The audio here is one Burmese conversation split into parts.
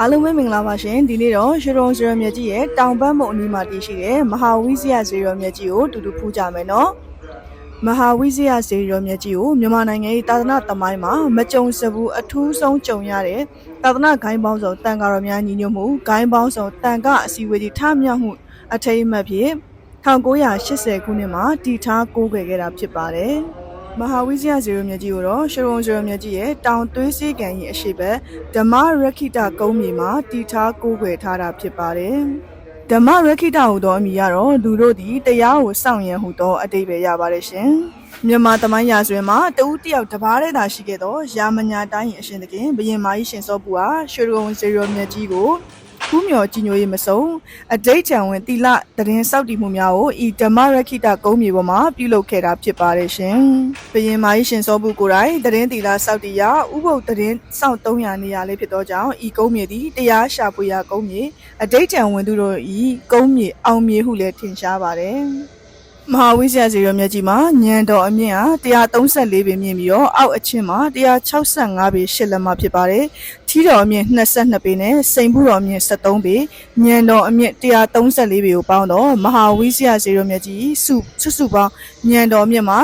အားလုံးပဲမင်္ဂလာပါရှင်ဒီနေ့တော့ရှရုံဇရမြတ်ကြီးရဲ့တောင်ဘက်မုံအနီးမှာတည်ရှိတဲ့မဟာဝိဇယဇေရောမြတ်ကြီးကိုတူတူဖူးကြမယ်နော်မဟာဝိဇယဇေရောမြတ်ကြီးကိုမြန်မာနိုင်ငံရဲ့သာသနာတမိုင်းမှာမကြုံစဘူးအထူးဆုံးကြုံရတဲ့သာသနာဂိုင်းပေါင်းစုံတန်ဃာတော်များညီညွတ်မှုဂိုင်းပေါင်းစုံတန်ခအစည်းအဝေးကြီးထမြောက်မှုအထိမ်းအမှတ်ဖြင့်1980ခုနှစ်မှာတည်ထားကိုးကွယ်ခဲ့တာဖြစ်ပါတယ် မဟာဝိဇယဇေရမြတ်ကြီးကိုတော့ရှရုံဇေရမြတ်ကြီးရဲ့တောင်သွေးစေးကန်ကြီးအရှိဘက်ဓမ္မရခိတကုန်းမြေမှာတည်ထားကိုးကွယ်ထားတာဖြစ်ပါတယ်ဓမ္မရခိတဟူသောအမည်ကတော့လူတို့သည်တရားကိုစောင့်ရန်ဟူသောအတိတ်ပဲရပါတယ်ရှင်မြန်မာတမိုင်းရာဇဝင်မှာတဦးတယောက်တစ်ပါးတည်းသာရှိခဲ့သောရာမညာတိုင်းအရှင်တခင်ဘရင်မာကြီးရှင်စောပူဟာရှရုံဇေရမြတ်ကြီး ကိုခုမြော်ကြီးညိုရေးမစုံအတိတ်ချံဝင်တိလတရင်စောက်တည်မှုများကိုဤဓမ္မရခိတကုန်းမြေပေါ်မှာပြုလုပ်ခဲ့တာဖြစ်ပါတယ်ရှင်။ဘရင်မာကြီးရှင်စောပုကိုယ်တိုင်တရင်တိလစောက်တည်ရာဥပုပ်တရင်စောက်300နေရာလေးဖြစ်သောကြောင့်ဤကုန်းမြေသည်တရားရှာဖွေရာကုန်းမြေအတိတ်ချံဝင်သူတို့ဤကုန်းမြေအောင်မြေဟုလည်းထင်ရှားပါတယ်။ မဟာဝိဇ္ဇာဇေရမြတ်ကြီးမှာညံတော်အမြင့်ဟာ134ပေမြင့်ပြီးတော့အောက်အချင်းမှာ165ပေရှစ်လက်မဖြစ်ပါတယ်။ထီးတော်အမြင့်22ပေနဲ့စိန်ဘူးတော်အမြင့်73ပေညံတော်အမြင့်134ပေကိုပေါင်းတော့မဟာဝိဇ္ဇာဇေရမြတ်ကြီးစုစုစုပေါင်းညံတော်အမြင့်မှာ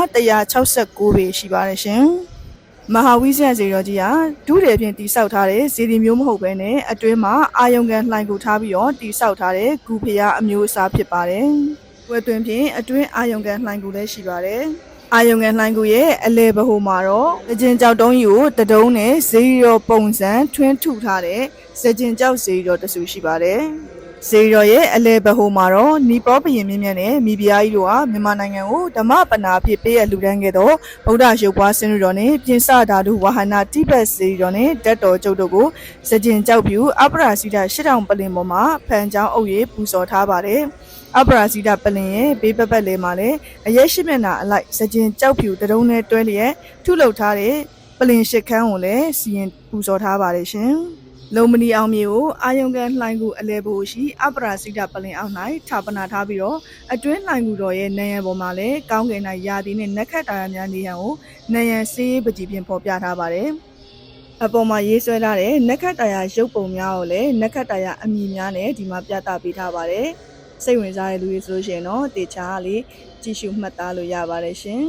169ပေရှိပါတယ်ရှင်။မဟာဝိဇ္ဇာဇေရောကြီးဟာဒုတယ်ဖြင့်တိဆောက်ထားတဲ့ဇေဒီမျိုးမဟုတ်ဘဲနဲ့အတွင်းမှာအာယုံကန်လှိုင်ကူထားပြီးတော့တိဆောက်ထားတဲ့ဂူဖျားအမျိုးအစားဖြစ်ပါတယ်။ ဝက်သွင်းဖြင့်အတွင်းအာယုံကန်လှိုင်ကူလည်းရှိပါတယ်။အာယုံကန်လှိုင်ကူရဲ့အလဲဘဟုမှာတော့စကြင်ကြောက်တုံးကြီးကိုတတုံးနဲ့ဇေရောပုံစံထွင်းထုထားတဲ့စကြင်ကြောက်ဇေရောတဆူရှိပါတယ်။ ဇေရောရဲ့အလဲဘဟုမှာတော့နီပေါဘရင်မြင့်မြတ်နဲ့မိဖုရားကြီးတို့ဟာမြန်မာနိုင်ငံကိုဓမ္မပနာဖြစ်ပေးရလှူဒန်းခဲ့သောဗုဒ္ဓရုပ်ပွားဆင်းရဲတော်နဲ့ပြင်စဓာတုဝဟနာတိဘက်ဇေရောနဲ့တက်တော်ကျုပ်တို့ကိုစကြင်ကြောက်ပြူအပရာစီတာ၈တောင်ပလင်ပေါ်မှာဖန်ချောင်းအုပ်ရည်ပူဇော်ထားပါတယ်။အပရာစီတာပလင်ရဲ့ဘေးပပတ်လေးမှာလည်းအရက်ရှိမျက်နှာအလိုက်စကြင်ကြောက်ဖြူတရုံးနဲ့တွဲလျက်ထုလုပ်ထားတဲ့ပလင်ရှစ်ခန်းကိုလည်းစီရင်ပူဇော်ထားပါတယ်ရှင်။ လုံမနီအောင်မြေကိုအာယုံကန်လှိုင်းကူအလဲဖို့ရှိအပရာစီတာပလင်အောက်၌ဌာပနာထားပြီးတော့အတွင်းလှိုင်းကူတော်ရဲ့နယံပေါ်မှာလည်းကောင်းကင်၌ရာသီနဲ့နက်ခတ်တာရများနေရန်ကိုနယံစေးပကြီးပြင်ဖော်ပြထားပါတယ်။အပေါ်မှာရေးဆွဲထားတဲ့နက်ခတ်တာယာရုပ်ပုံများကိုလည်းနက်ခတ်တာယာအမည်များနဲ့ဒီမှာပြသပေးထားပါတယ်။စိတ်ဝင်စားတဲ့လူတွေဆိုလို့ရှိရင်တော့တေချာလေးကြည့်ရှုမှတ်သားလို့ရပါတယ်ရှင်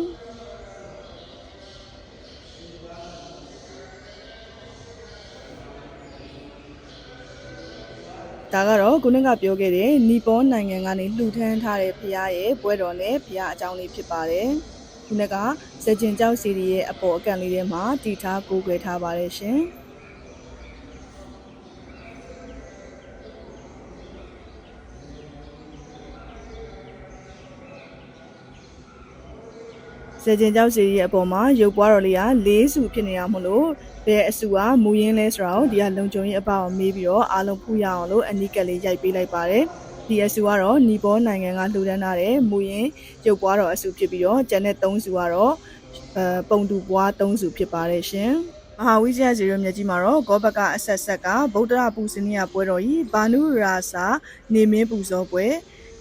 ဒါကတော့ခုနကပြောခဲ့တဲ့နီပေါနိုင်ငံကနေလှူထမ်းထားတဲ့ဖရားရဲ့ပွဲတော်နဲ့ဖရားအကြောင်းလေးဖြစ်ပါတယ်။ခုနကစကြင်ကြောက်စီရီရဲ့အပေါ်အကန့်လေးထဲမှာတည်ထားကိုးကွယ်ထားပါတယ်ရှင်။ ဇေကျင်ကြောက်စီရဲ့အပေါ်မှာရုပ်ပွားတော်လေးကလေးစုဖြစ်နေတာမလို့ဘယ်အစုကမူရင်းလဲဆိုတာကိုဒီကလုံခြုံရေးအပအောင်မေးပြီးတော့အားလုံးဖူးရအောင်လို့အနီးကပ်လေးရိုက်ပေးလိုက်ပါတယ်ဒီအစုကတော့နီပေါနိုင်ငံကလှူဒန်းထားတဲ့မူရင်းရုပ်ပွားတော်အစုဖြစ်ပြီးတော့ကျန်တဲ့၃စုကတော့အဲပုံတူပွား၃စုဖြစ်ပါတယ်ရှင်မဟာဝိဇ္ဇာဇေရမြတ်ကြီးမှာတော့ဂောဘကအဆက်ဆက်ကဗုဒ္ဓရာပူဇနီယပွဲတော်ကြီးဘာနုရာစာနေမင်းပူဇော်ပွဲ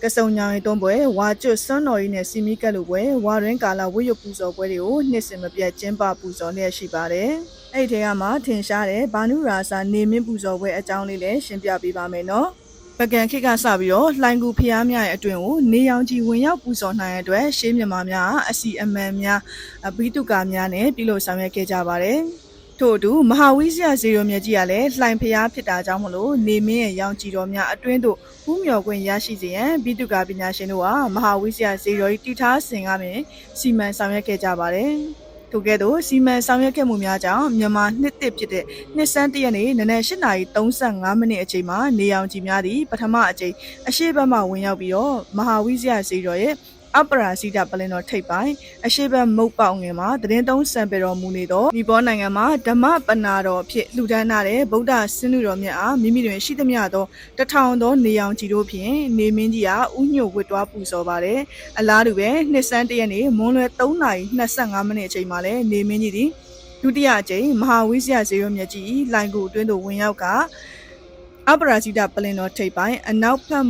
ကစုံညောင်ရီတွန်းပွဲဝါကျွတ်စွန်းတော်ကြီးနဲ့စီမီကက်လူပွဲဝါရင်းကာလာဝိရုပ်ပူဇော်ပွဲတွေကိုနှစ်စဉ်မပြတ်ကျင်းပပူဇော်လျက်ရှိပါတယ်။အဲ့ဒီထဲကမှထင်ရှားတဲ့ဘာနုရာစာနေမင်းပူဇော်ပွဲအကြောင်းလေးလည်းရှင်းပြပေးပါမယ်နော်။ပကံခိကစပြီးတော့လှိုင်ကူဖျားများရဲ့အတွင်ကိုနေရောင်ကြီးဝင်ရောက်ပူဇော်နိုင်တဲ့အတွက်ရှေးမြန်မာများအစီအမံများအဘိတုကာများနဲ့ပြုလုပ်ဆောင်ရွက်ခဲ့ကြပါတယ်။ ထို့အတူမဟာဝိဇ္ဇာဇေရောမြတ်ကြီးကလည်းလှိုင်ဖျားဖြစ်တာကြောင့်မလို့နေမင်းရဲ့ရောင်ကြည်တော်များအတွင်းသို့ဥမျော်ခွင့်ရရှိစေရန်ဘိတုကာပညာရှင်တို့ဟာမဟာဝိဇ္ဇာဇေရောကြီးတည်ထားဆင်ကားပင်စီမံဆောင်ရွက်ခဲ့ကြပါတယ်။ထို့ကဲ့သို့စီမံဆောင်ရွက်ခဲ့မှုများကြောင့်မြန်မာနှစ်တစ်ဖြစ်တဲ့နှစ်စန်းတရက်နေ့နနက်၈နာရီ35မိနစ်အချိန်မှာနေရောင်ခြည်များသည့်ပထမအကြိမ်အရှိတ်ဘက်မှဝင်ရောက်ပြီးတော့မဟာဝိဇ္ဇာဇေရောရဲ့ အပရာစီတာပလင်တော်ထိပ်ပိုင်းအရှိဘတ်မုတ်ပေါငယ်မှာသတင်းသုံးစံပေတော်မူနေသောဒီဘောနိုင်ငံမှာဓမ္မပနာတော်ဖြစ်လှူဒန်းထားတဲ့ဗုဒ္ဓဆင်းလူတော်မြတ်အားမိမိတွင်ရှိသမျှသောတထောင်သောနေအောင်ကြီးတို့ဖြင့်နေမင်းကြီးအားဥညွတ်ဝတ်တွားပူဇော်ပါတယ်အလားတူပဲနှစ်စန်းတရက်နေ့မွန်းလွယ်3:25မိနစ်အချိန်မှာလည်းနေမင်းကြီးသည်ဒုတိယအကြိမ်မဟာဝိဇ္ဇာဇေယောမြတ်ကြီးလိုင်ကိုအတွင်းသို့ဝင်ရောက်က အပရာဇိတပလင်တော်ထိပ်ပိုင်းအနောက်ဖက်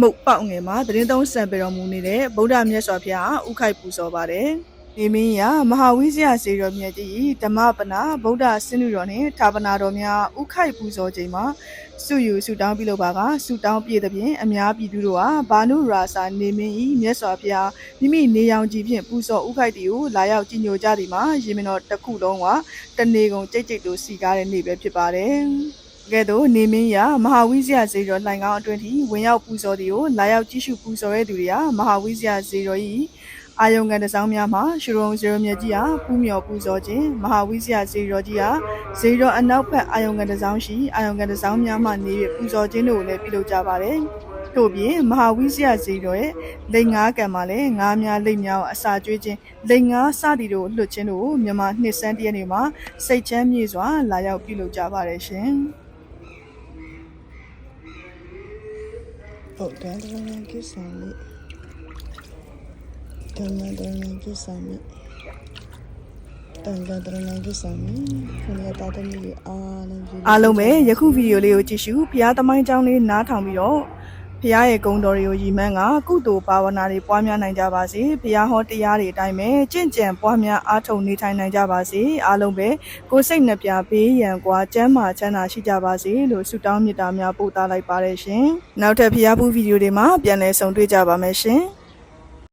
မုတ်ပေါက်ငယ်မှာသတင်းသုံးဆံပေတော်မူနေတဲ့ဗုဒ္ဓမြတ်စွာဘုရားဥခိုက်ပူဇော်ပါတယ်နေမင်းရမဟာဝိဇယစေတော်မြတ်ကြီးဓမ္မပနာဗုဒ္ဓဆင်းလူတော်နှင့်ဌာပနာတော်များဥခိုက်ပူဇော်ခြင်းမှာစုယူစုတောင်းပြုလုပ်ပါကစုတောင်းပြည့်သဖြင့်အများပြည်သူတို့ဟာဘာနုရာစာနေမင်းဤမြတ်စွာဘုရားမိမိနေရောင်ကြီးဖြင့်ပူဇော်ဥခိုက်တီကိုလာရောက်ကြည်ညိုကြသည်မှာရေမင်းတော်တစ်ခုလုံးကတနေကုန်ကြိတ်ကြိတ်တို့စီကားတဲ့နေ့ပဲဖြစ်ပါတယ် ကဲ့သို့နေမင်းရမဟာဝိဇယစေတော်လှိုင်ကောင်းအတွင်းထိဝင်ရောက်ပူဇော်သည်ကိုလာရောက်ကြည့်ရှုပူဇော်တဲ့သူတွေဟာမဟာဝိဇယစေတော်ဤအာယုံကန်တစောင်းများမှာရှုံဇေရမြတ်ကြီးဟာပူးမြော်ပူဇော်ခြင်းမဟာဝိဇယစေတော်ကြီးဟာဇေတော်အနောက်ဘက်အာယုံကန်တစောင်းရှိအာယုံကန်တစောင်းများမှနေ၍ပူဇော်ခြင်းတို့ကိုလည်းပြုလုပ်ကြပါတယ်တို့ပြင်မဟာဝိဇယဇေတော်ရဲ့လိန်ငါးကံမှာလည်းငါးများလိတ်များကိုအစာကျွေးခြင်းလိန်ငါးစသည်တို့ကိုလွတ်ခြင်းတို့ကိုမြန်မာနှစ်စန်းတရက်နေ့မှာစိတ်ချမ်းမြေ့စွာလာရောက်ပြုလုပ်ကြပါတယ်ရှင်။ ဟုတ်တယ်တော်တော်ကိစ္စလေးတမန်တော်များကိစ္စလေးတန်တော်တော်များကိစ္စလေးခဏတာတမီအားလုံးအားလုံးပဲယခုဗီဒီယိုလေးကိုကြည့်ရှုဖျားသမိုင်းကြောင်းလေးနားထောင်ပြီးတော့ ဖျားရဲ့ဂုဏ်တော်တွေကိုရည်မှန်းကကုသိုလ်ဘာဝနာတွေပွားများနိုင်ကြပါစေဖျားဟောတရားတွေအတိုင်းပဲကြင့်ကြံပွားများအားထုတ်နေထိုင်နိုင်ကြပါစေအားလုံးပဲကိုယ်စိတ်နှပြဘေးရန်ကွာကျမ်းမာချမ်းသာရှိကြပါစေလို့ဆုတောင်းမေတ္တာများပို့သလိုက်ပါတယ်ရှင်နောက်ထပ်ဖျားဖူးဗီဒီယိုတွေမှာပြန်လည်ဆုံတွေ့ကြပါမယ်ရှင်